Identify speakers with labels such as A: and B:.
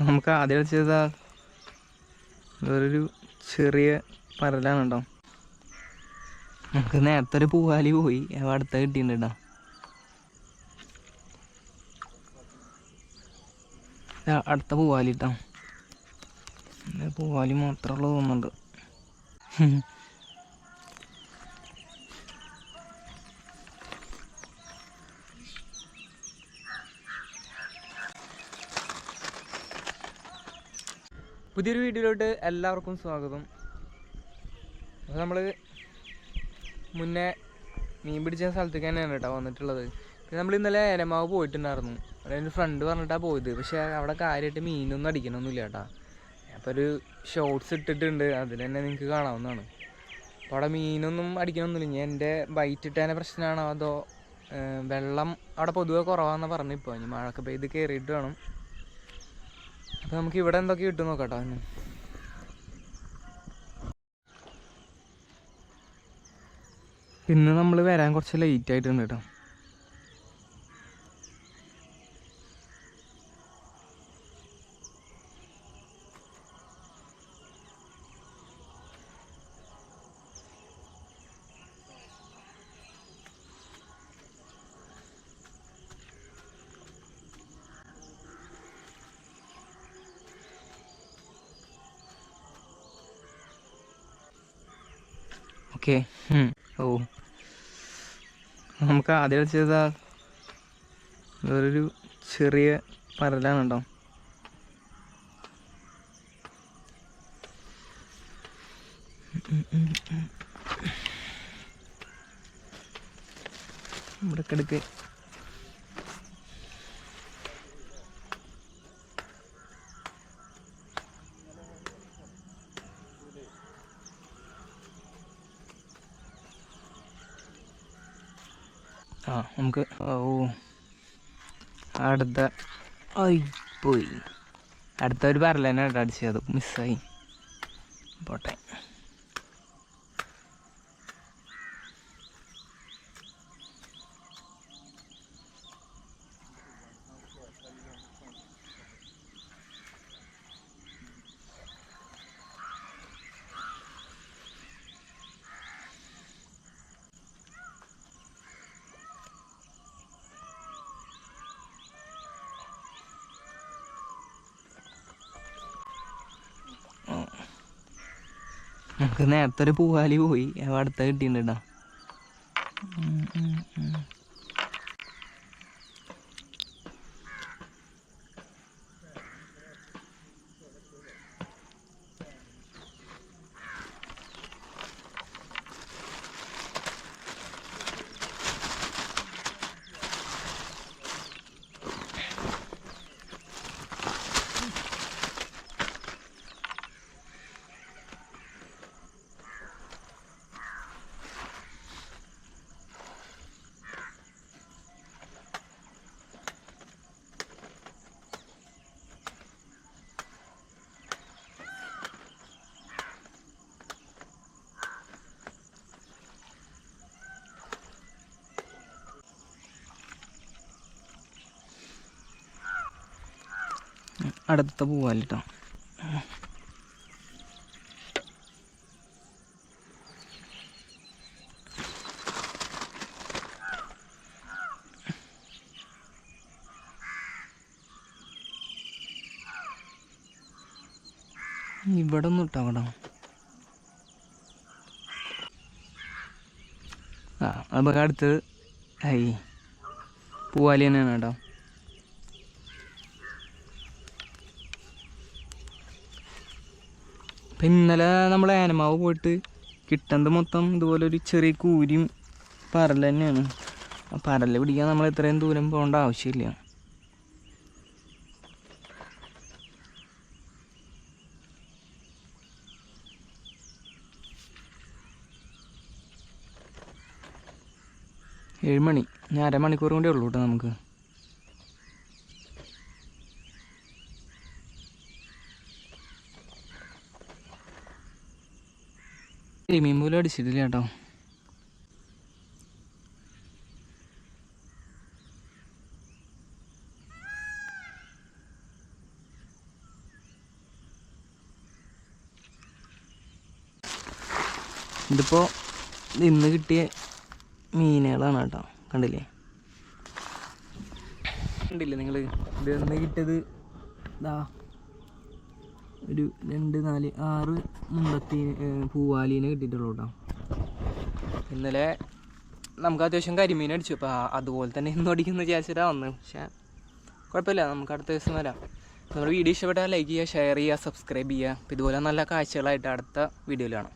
A: നമുക്ക് ആദ്യം ചെയ്ത വേറൊരു ചെറിയ പരലാണ് കേട്ടോ. നമുക്ക് നേരത്തെ ഒരു പൂവാലി പോയി. അടുത്ത കിട്ടിയിട്ടുണ്ട് കേട്ടോ. അടുത്ത പൂവാലി കേട്ടോ. പൂവാലി മാത്രമുള്ള തോന്നുന്നുണ്ട്. പുതിയൊരു വീഡിയോയിലോട്ട് എല്ലാവർക്കും സ്വാഗതം. അപ്പോൾ നമ്മൾ മുന്നേ മീൻ പിടിച്ച സ്ഥലത്തേക്ക് തന്നെയാണ് കേട്ടോ വന്നിട്ടുള്ളത്. പിന്നെ നമ്മൾ ഇന്നലെ ഏലമാവ് പോയിട്ടുണ്ടായിരുന്നു. അവിടെ എന്റെ ഫ്രണ്ട് പറഞ്ഞിട്ടാണ് പോയത്. പക്ഷേ അവിടെ കാര്യമായിട്ട് മീനൊന്നും അടിക്കണമൊന്നുമില്ല കേട്ടോ. അപ്പോൾ ഒരു ഷോർട്സ് ഇട്ടിട്ടുണ്ട്. അതിൽ തന്നെ നിങ്ങൾക്ക് കാണാവുന്നതാണ്. അപ്പോൾ അവിടെ മീനൊന്നും അടിക്കണമൊന്നുമില്ല. ഞാൻ എന്റെ ബൈറ്റ് ഇട്ടതിന്റെ പ്രശ്നമാണോ അതോ വെള്ളം അവിടെ പൊതുവെ കുറവാണെന്ന് പറഞ്ഞു ഇപ്പോൾ ഇനി മഴയൊക്കെ പെയ്ത് കയറിയിട്ട് വേണം. അപ്പോൾ നമുക്ക് ഇവിടെ എന്തൊക്കെ കിട്ടും നോക്കാം ഇന്ന് നമ്മൾ വരാൻ കുറച്ച് ലേറ്റ് ആയിട്ടുണ്ട് കേട്ടോ. ഓക്കെ. ഓ. നമുക്ക് ആദ്യം ചെയ്ത വേറൊരു ചെറിയ പരലാണ് കേട്ടോ ഇവിടെ കിടക്ക് ആ നമുക്ക് ഓ അടുത്ത പോയി. അടുത്ത ഒരു പരല തന്നെ അടിച്ചത്. മിസ്സായി പോട്ടെ. നമുക്ക് നേരത്തെ ഒരു പൂവാലി പോയി. അടുത്ത കിട്ടിയിട്ടുണ്ട് അടുത്ത പോവാൽ കേട്ടോ ഇവിടെ ഒന്നും ഇട്ടോ കേട്ടോ ആ അപ്പോൾ അടുത്തത് ഐ പൂവാലി തന്നെയാണ് കേട്ടോ. അപ്പം ഇന്നലെ നമ്മൾ ആനമാവ് പോയിട്ട് കിട്ടുന്നത് മൊത്തം ഇതുപോലെ ഒരു ചെറിയ കൂരിയും പരൽ തന്നെയാണ്. ആ പരൽ പിടിക്കാൻ നമ്മൾ ഇത്രയും ദൂരം പോകേണ്ട ആവശ്യമില്ല. ഏഴ് മണി ഞാൻ അരമണിക്കൂർ കൂടെ ഉള്ളൂ കേട്ടോ നമുക്ക്. മീൻമൂല അടിച്ചിട്ടില്ല കേട്ടോ.
B: ഇതിപ്പോ ഇന്ന് കിട്ടിയ മീനുകളാണ് കേട്ടോ. കണ്ടില്ലേ? കണ്ടില്ലേ നിങ്ങൾ ഇത് ഇന്ന് കിട്ടിയത് ഇതാ ഒരു രണ്ട് നാല് ആറ് മുണ്ടത്തി പൂവാലീനെ കിട്ടിയിട്ടുള്ളൂ കേട്ടോ ഇന്നലെ നമുക്ക് അത്യാവശ്യം കരിമീൻ അടിച്ചു. അപ്പോൾ അതുപോലെ തന്നെ ഇന്ന് അടിക്കുന്ന വിചാരിച്ചിട്ടാ വന്നത് പക്ഷേ കുഴപ്പമില്ല. നമുക്ക് അടുത്ത ദിവസം വരാം. നമ്മുടെ വീഡിയോ ഇഷ്ടപ്പെട്ടാൽ ലൈക്ക് ചെയ്യുക ഷെയർ ചെയ്യുക സബ്സ്ക്രൈബ് ചെയ്യുക. ഇതുപോലെ നല്ല കാഴ്ചകളായിട്ട് അടുത്ത വീഡിയോയിൽ കാണാം.